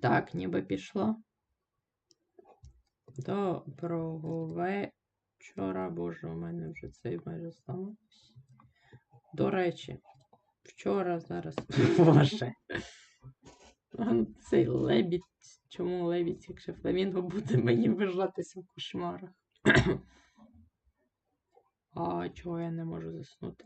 Так, ніби пішло. Доброго вечора. Боже, у мене вже цей майже зламався. До речі, вчора зараз. Боже. Цей лебідь. Чому лебідь, якщо фламінго буде мені вижатися в кошмарах? А чого я не можу заснути?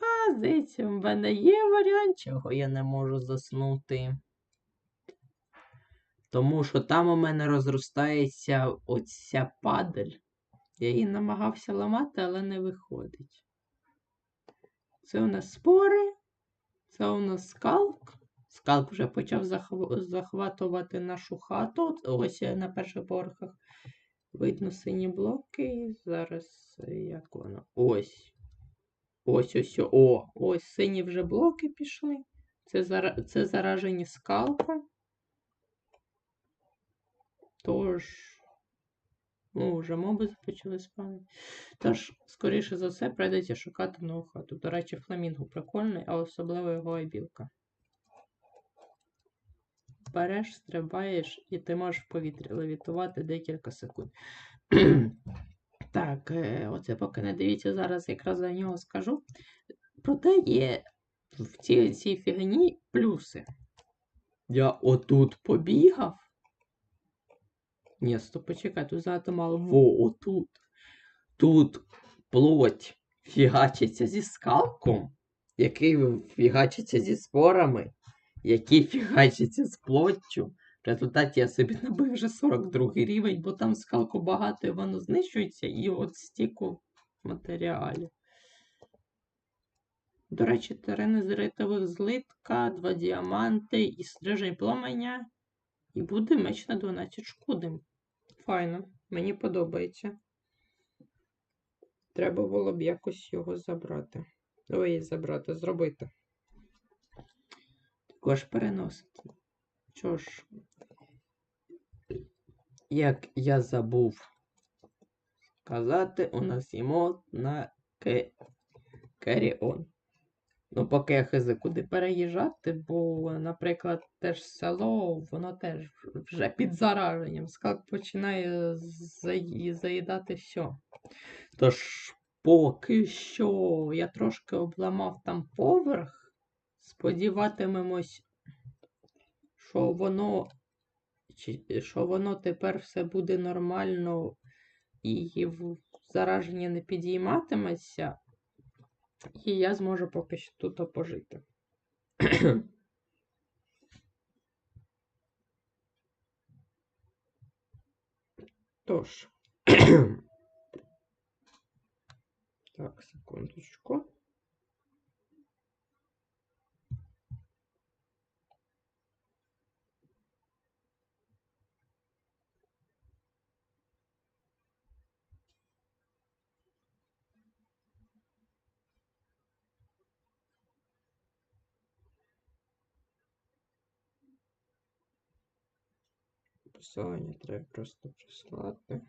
А, здається, в мене є варіант, чого я не можу заснути. Тому що там у мене розростається оця падаль. Я її намагався ламати, але не виходить. Це у нас спори, це у нас скалк. Скалк вже почав захватувати нашу хату. Ось на перших поверхах видно сині блоки. І Зараз як воно? Ось. Ось ось. О, ось сині вже блоки пішли. Це, зара... це заражені скалком. Тож. Ну, вже моби почали спавнити. Тож, скоріше за все, прийдеться шукати нову хату. До речі, фламінго прикольний, а особливо його обілка. Береш, стрибаєш, і ти можеш в повітрі левітувати декілька секунд. Так, е, оце поки не дивіться, зараз якраз за нього скажу. Проте є в цій, цій фігні плюси. Я отут побігав. Ні, стоп, почекай, тут занадто мало. Во, отут. Тут плоть фігачиться зі скалком, який фігачиться зі спорами, який фігачиться з плоттю. В результаті я собі набив вже 42 рівень, бо там скалку багато і воно знищується, і от стільки матеріалів. До речі, терени з ритових злитка, два діаманти і стрижень пломеня. І буде меч на 12 шкоди. Файно, мені подобається. Треба було б якось його забрати. Ой, забрати, зробити. Також переносити. Що ж, як я забув сказати, у нас є мод на ке... Керіон. Ну, поки я хизи куди переїжджати, бо, наприклад, теж село, воно теж вже під зараженням. Скалк починає заїдати все. Тож, поки що я трошки обламав там поверх, сподіватимемось, що воно, що воно тепер все буде нормально і зараження не підійматиметься. І я зможу поки що тут пожити. Тож. Так, секундочку. Посилання треба просто прислати.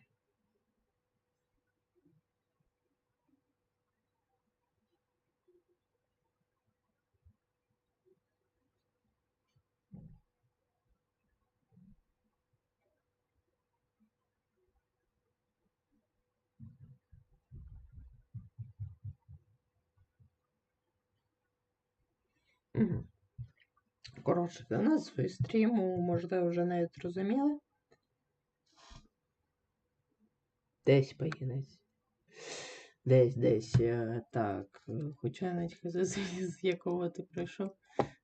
Коротше, для назви стріму, можливо, вже навіть зрозуміли. Десь поїдець. Десь, десь. е, Так. е, Хоча навіть хз, з, якого ти прийшов.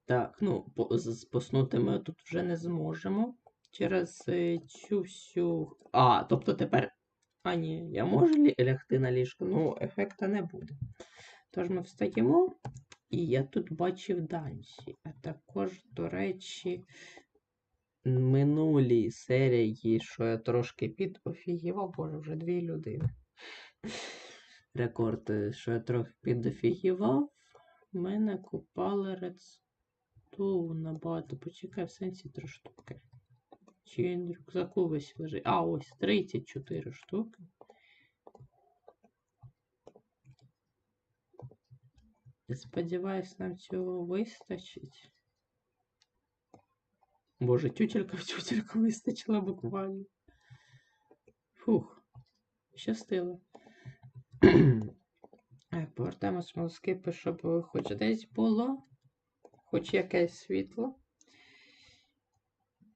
Так, ну, з, поснути ми тут вже не зможемо. Через е, цю всю. А, тобто тепер. А, ні, я можу лягти на ліжко, ну, ефекта не буде. Тож ми встаємо. І я тут бачив Дансі. А також, до речі, минулій серії, що я трошки підофігівав, боже, вже дві людини. Рекорд, е, що я трохи підофігівав. Ми накупали редстоун набагато. Почекай, в сенсі три штуки. Чи він в рюкзаку весь лежить? А, ось 34 штуки. Сподіваюсь, нам цього вистачить. Боже, тютелька в тютельку вистачила буквально. Фух, щастило. Так, повертаємо щоб хоч десь було. Хоч якесь світло.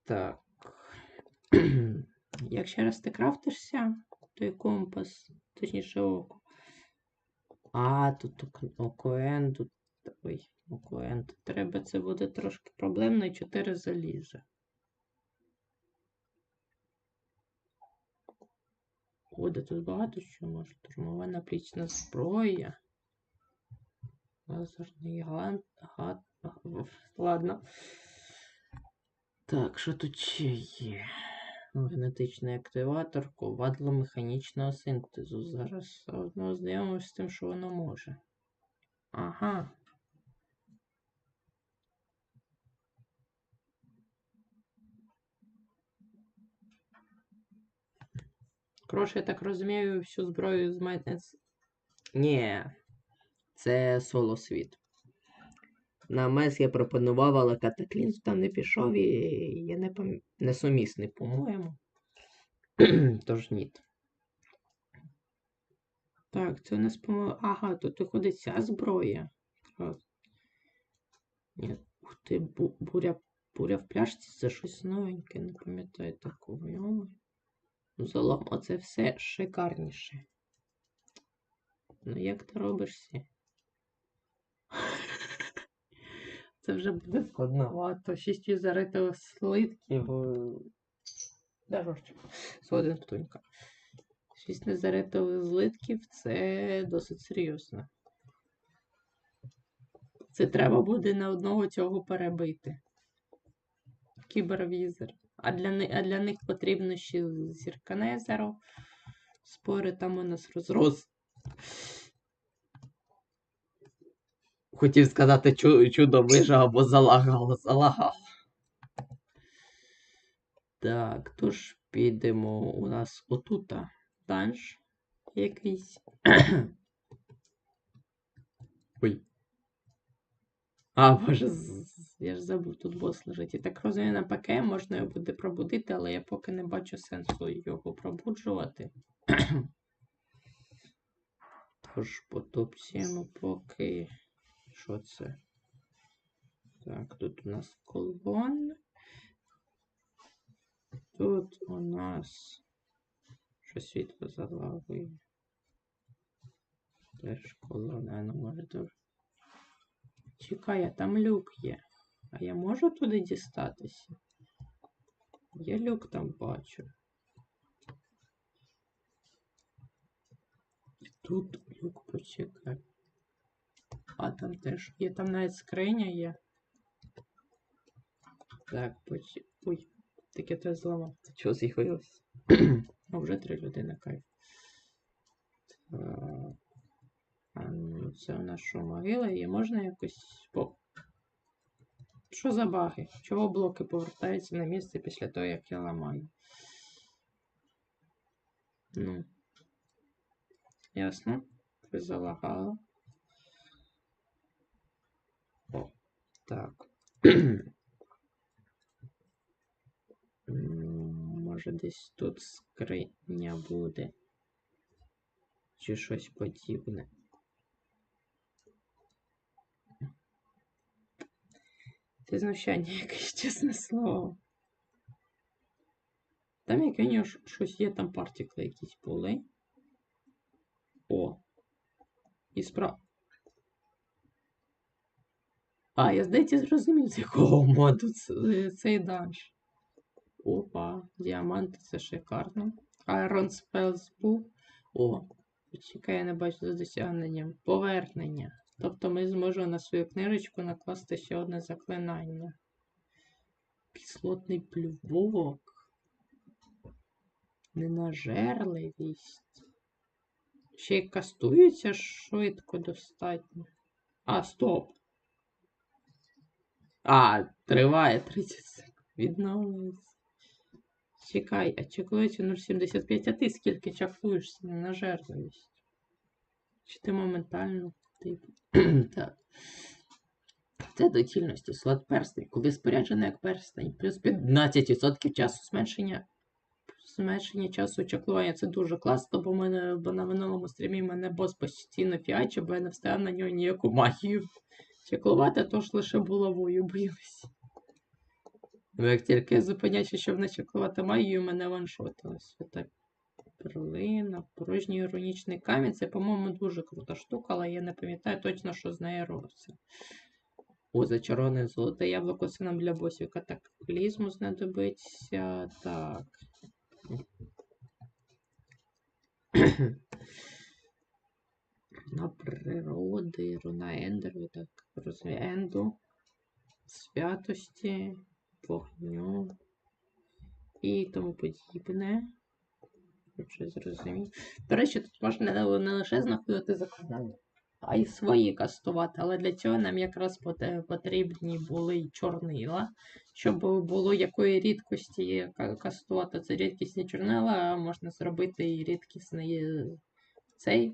Так. Як ще раз ти крафтишся, той компас, точніше око. А, тут ок- ОКН, тут. Ой, ОКН. Тут треба це буде трошки проблемно і 4 заліза. О, да тут багато що може. Штурмова наплічна зброя. Лазерний ган... гад... Ладно. Так, що тут ще є? Генетичний активатор, ковадло механічного синтезу. Зараз одно знайомимося з тим, що воно може. Ага. Коротше, я так розумію, всю зброю з з- Ні. Це соло світ. На мес я пропонував, але катаклізм там не пішов і я не пам... несумісний, по-моєму. Тож ні. Так, це у нас, по-моєму. Ага, тут виходить ця зброя. Ні, ух ти, бу- буря, буря в пляшці це щось новеньке, не пам'ятаю такого. Ну, оце все шикарніше. Ну, як ти робишся? Це вже буде складновато. Шість візаритових слитків. Да, жорстче. Згоден тонька. Шість незаритових злитків це досить серйозно. Це треба буде на одного цього перебити. Кібервізер. А для, а для них потрібно ще зірканезеро. Спори там у нас розрос. Хотів сказати, чудо вижа або залагало, залагало. Так, тож підемо у нас отута данж якийсь. Ой. А, боже, я ж забув, тут бос лежить. І так розумію, на ПК можна його буде пробудити, але я поки не бачу сенсу його пробуджувати. Тож потопсіємо поки. Що це? Так, тут у нас колон. Тут у нас що світло за лавою. Теж колона, ну може дуже. Чекай, а там люк є. А я можу туди дістатися? Я люк там бачу. Тут люк почекай. А там теж є, там навіть скриня є. Так, почекай. Ой, таке те зламав. Чого з'явилось? Ну, вже три людини кайф. Так. Це у нас що, могила є? Можна якось. Що за баги? Чого блоки повертаються на місце після того, як я ламаю? Ну. Ясно. Залагало. О, так. Може десь тут скриня буде. Чи щось подібне. Це знущання якесь, чесне слово. Там як у нього щось є, там партикли якісь були. О. І справ. А, я здається, зрозумів, з якого моду цей данж. Опа, діаманти це шикарно. Iron Spells був. О, почекай, я не бачу за досягненням. Повернення. Тобто ми зможемо на свою книжечку накласти ще одне заклинання. Кислотний плювок. Ненажерливість. Ще й кастується швидко достатньо. А, стоп. А, триває 30 секунд. Відновлюється. Чекай, а чеклується 0,75, а ти скільки чаклуєшся на нажерливість? Чи ти моментально типу? так. Це доцільності, слот перстень, коли споряджений як перстень, плюс 15% часу зменшення. Зменшення часу очікування це дуже класно, бо, мене, бо на минулому стрімі мене бос постійно фіачив, бо я не встав на нього ніяку магію. Чеклувати тож лише булавою боюсь. Бо як тільки я щоб не чеклувати магію, мене ваншотило. Свята перлина, порожній іронічний камінь. Це, по-моєму, дуже крута штука, але я не пам'ятаю точно, що з нею робиться. О, зачароване золоте яблуко це нам для босів катаклізму знадобиться. Так. Руна природи, руна Ендеру, так Енду, святості, вогню і тому подібне. Якщо зрозумів. До речі, тут можна не, лише знаходити заклинання, а й свої кастувати. Але для цього нам якраз потрібні були чорнила. Щоб було якої рідкості кастувати це рідкісні чорнила, а можна зробити і рідкісний е, цей.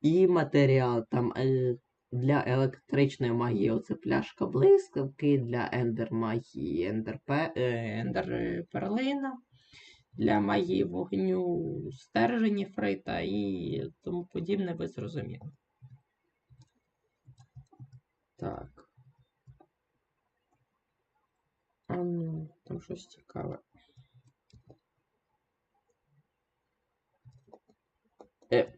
І матеріал там е, для електричної магії оце пляшка блискавки, для ендер магії ендер, пе, е, ендер перлина, для магії вогню стержені фрита і тому подібне, ви зрозуміли. Так. А ну, там щось цікаве. Е.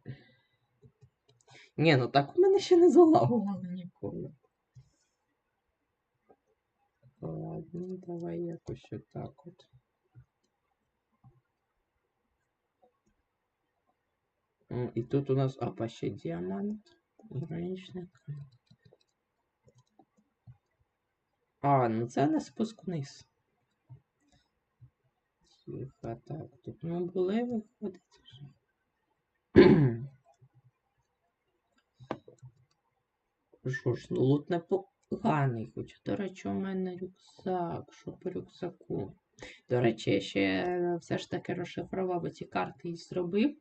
Ні, ну так у мене ще не залагувало ніколи. Ладно, давай якось отак от. М, І тут у нас апа ще діамант. Іронічний. А, ну це не спуск вниз. Тихо, так, тут ми були виходить вже. Що ж, ну лут непоганий, хоч, до речі, у мене рюкзак. Що по рюкзаку? До речі, я ще е, все ж таки розшифрував ці карти і зробив.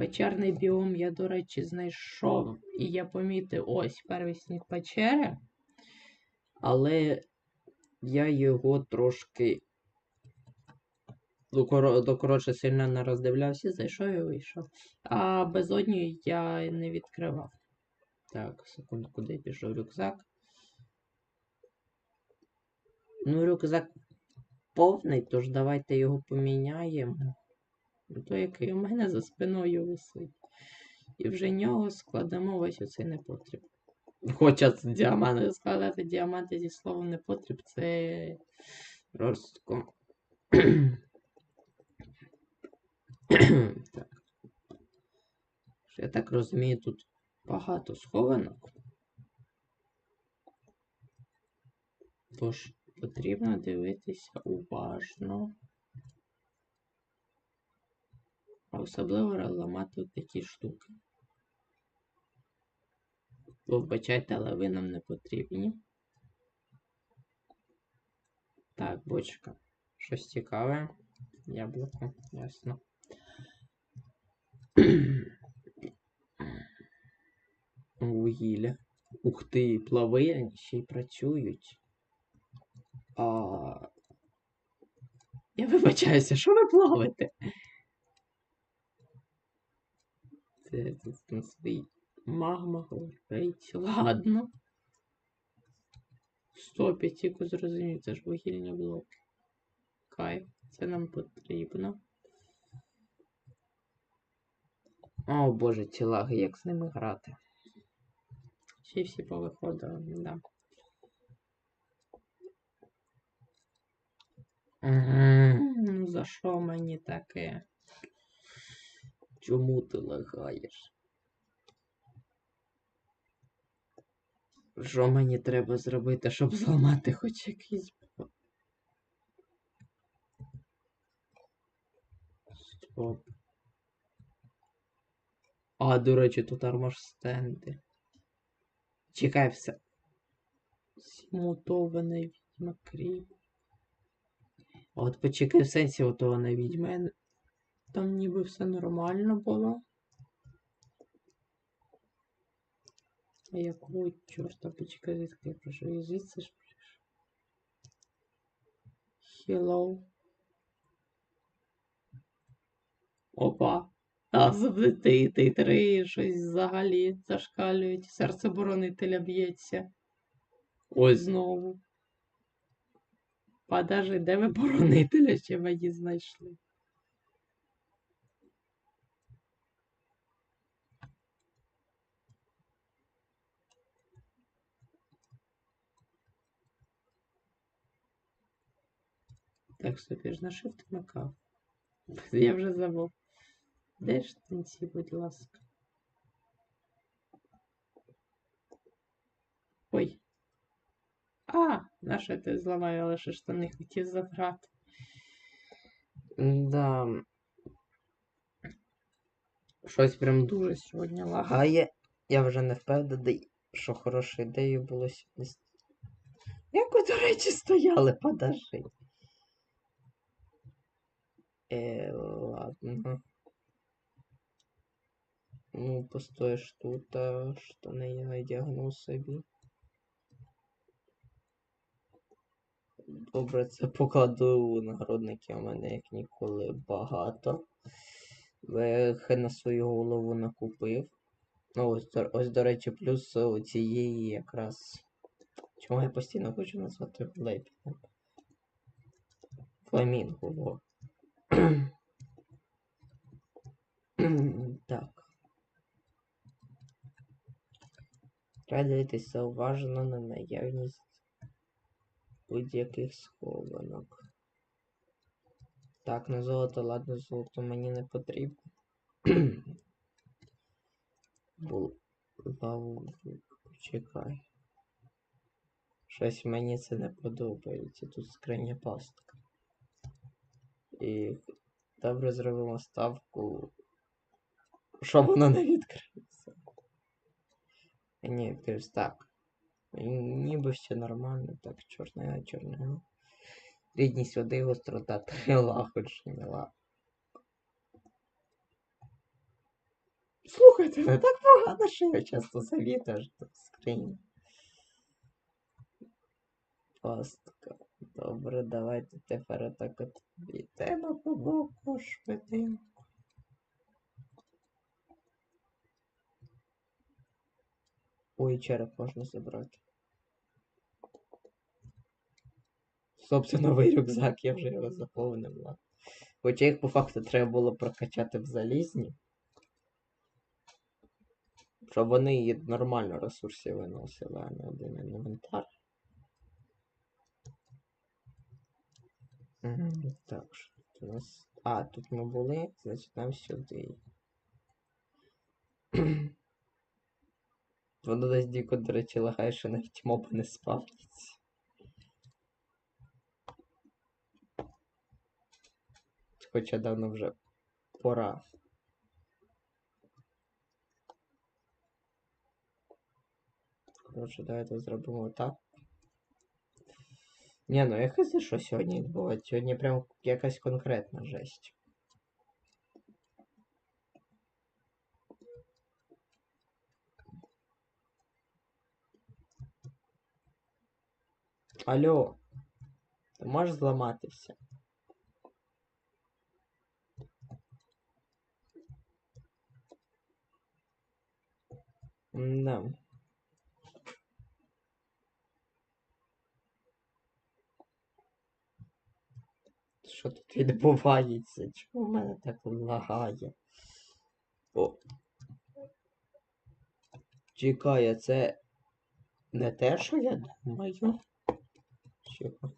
Печерний біом я, до речі, знайшов, і я помітив ось первісні печери, але я його трошки коротше сильно не роздивлявся, зайшов і вийшов. А безодню я не відкривав. Так, секундку, де пішов рюкзак. Ну, рюкзак повний, тож давайте його поміняємо. Той, який у мене за спиною висить. І вже нього складемо ось оцей непотріб. Хоча це діаманти складати діаманти зі словом непотріб, це жорстко. так. Я так розумію, тут багато схованок. Тож потрібно дивитися уважно. А особливо ламати такі штуки. Вибачайте, але ви нам не потрібні. Так, бочка. Щось цікаве. Яблуко, ясно. Вугілля. Ух ти, плави ще й працюють. А... Я вибачаюся, що ви плаваєте? Це на свій магма горить. Ладно. Стоп, я тільки зрозумів, це ж вугільні блоки. Кайф, це нам потрібно. О боже, ці лаги, як з ними грати? Ще всі повиходили, да. Ну за що мені таке? Чому ти лагаєш? Що мені треба зробити, щоб зламати хоч якийсь? Стоп. А, до речі, тут армаш стенди. Чекай все. Смутована відьма кріп. От почекай в сенсі готована відьма. Там ніби все нормально було. А якого чорта почекай, звідки я прошу? І звідси ж пишеш. Hello. Опа. Назви ти, ти три, щось взагалі зашкалюють. Серце боронителя б'ється. Ось знову. Подожди, де ви боронителя ще мені знайшли? Так, стоп, я ж на shift вмикав. Я вже забув. Де ж танці, будь ласка. Ой. А, наше ти зламаю, але ще штани хотів забрати. Да. Щось прям дуже сьогодні лагає. Я вже не впевнений, що хорошою ідеєю було сьогодні. Як ви, до речі, стояли, подожди. Е, ладно. Ну, постоїш тут, а штани я одягну собі. Добре, це покладу нагородників у мене як ніколи багато. Вех на свою голову накупив. Ну, ось, ось, до речі, плюс у цієї якраз. Чому я постійно хочу назвати Лепіном? Фламінго. так. Треба дивитися уважно на наявність будь-яких схованок. Так, на золото, ладно, золото мені не потрібно. Бул... Лаву... Почекай. Щось мені це не подобається. Тут скриня пастка. І добре зробимо ставку. Щоб воно не відкрилося. Ні, відкрився так. Ніби все нормально, так, чорне, чорне. Рідність води, гострота, три лагодження. ла- Слухайте, не так погано, що я часто завітаю в скрині. Пастка. Добре, давайте тепер так от йдемо по боку швиденько. Ой, череп можна забрати. Собственно, новий рюкзак, я вже його заповнив. ладно. Хоча їх по факту треба було прокачати в залізні. Щоб вони нормально ресурсів виносили, а не один інвентар. Мгм, Так, що тут у нас. А, тут ми були, значить нам сюди. Воно десь дико, до речі, лагає, що навіть моби не спавняться. Хоча давно вже пора. Коротше, давайте зробимо так. Ні, ну я хз, що сьогодні відбувається. Сьогодні прям якась конкретна жесть. Алло, ти можеш зламатися? Да. Що тут відбувається? Чому в мене так лагає? О. Чекай, а це не те, що я думаю. Чекай.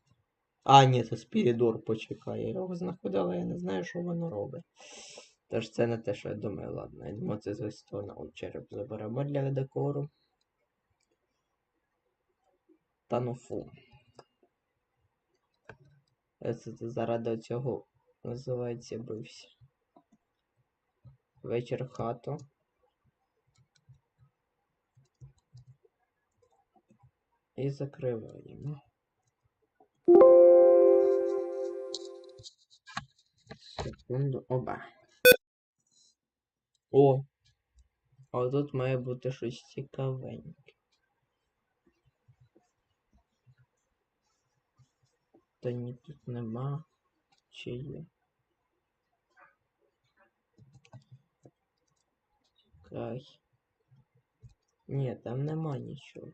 А, ні, це Спірідор почекай. Я його знаходив, але я не знаю, що воно робить. Тож це не те, що я думаю, ладно. Я думаю, це з Вестона. От череп заберемо для декору. Та ну фу. Заради цього називається бився. Вечір хату. І закриваємо. Секунду. Оба. О! А тут має бути щось цікавеньке. Та ні, тут нема. Чи є? Чекай. Ні, там нема нічого.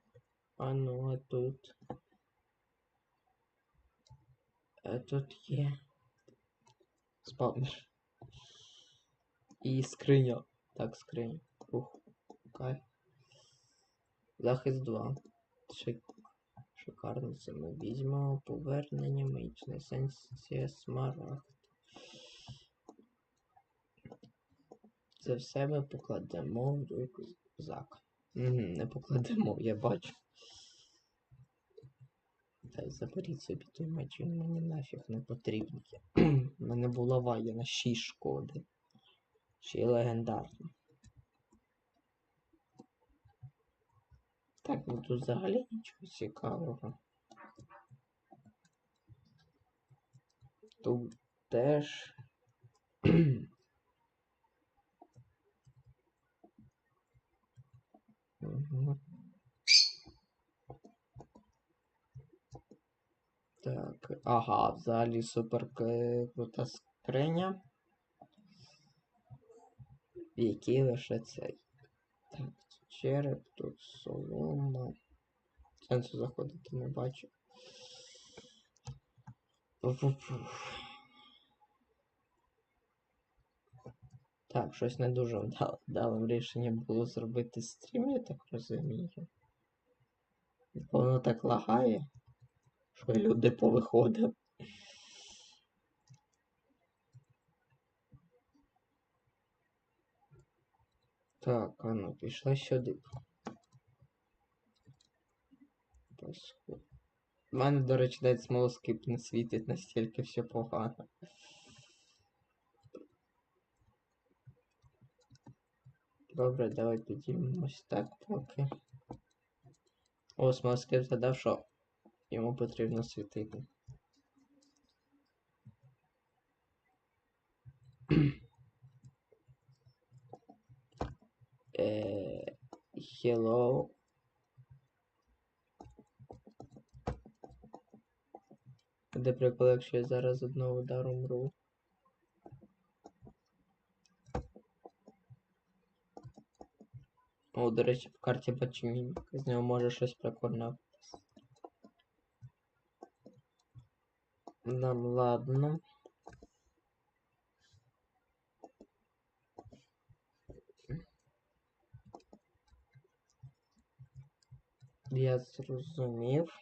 А ну, а тут. А тут є. Спавнер. І скриня. Так, скриня. Ух. Кай. Захист 2. Шик... Шикарно ми візьмемо. Повернення магічна есенція смарагд. Це все ми покладемо в рюкзак. Угу, не покладемо, я бачу. Та заберіть собі той меч, він мені нафіг не потрібний. У мене булава є на 6 шкоди. Ще й легендарна. Так, ну тут взагалі нічого цікавого. Тут теж. Так, ага, взагалі супер крута скриня. в якій лише цей. Череп, тут солома. Сенсу заходити не бачу. Так, щось не дуже вдало- вдалим рішення було зробити стрім, я так розумію. Воно так лагає, що люди повиходили. Так, а ну, пішла сюди. У мене, до речі, навіть смолоскип не світить настільки все погано. Добре, давай підіймемось так поки. О, смолоскип задав, що йому потрібно світити. Е, hello. Де прикол, якщо я зараз одного удару мру? О, до речі, по карті бачу мімік. З нього може щось прикольне. Нам ладно. Я зрозумів.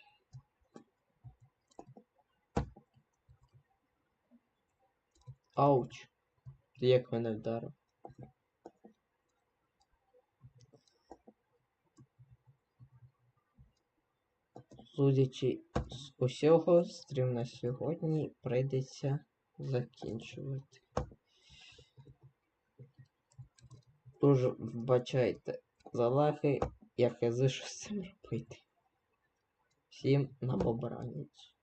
Ауч. Ти Як мене вдарив? Судячи з усього, стрім на сьогодні прийдеться закінчувати. Дуже вбачайте за лахи, я хези щось з цим робити. Всім на побраніч.